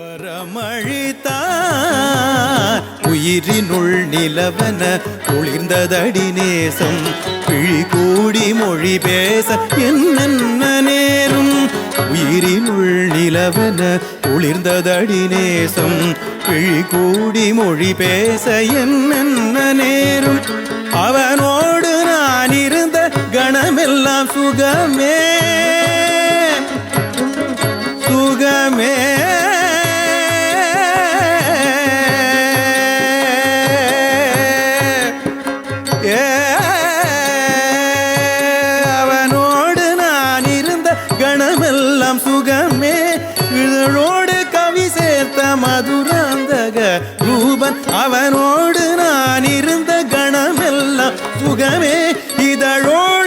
பரமழித்தான் உயிரினுள் நிலவன குளிர்ந்ததடி நேசம். பிழி கூடி மொழி பேச என்னென்ன நேரும். உயிரினுள் நிலவன குளிர்ந்ததடி நேசம். பிழி கூடி மொழி பேச என்னென்ன நேரும். அவனோடு நான் இருந்த கணமெல்லாம் சுகமே. முகமே இதழோடு கவி சேர்த்த மதுராந்தக ரூபன். அவனோடு நான் இருந்த கணமெல்லாம் சுகமே. இதழோடு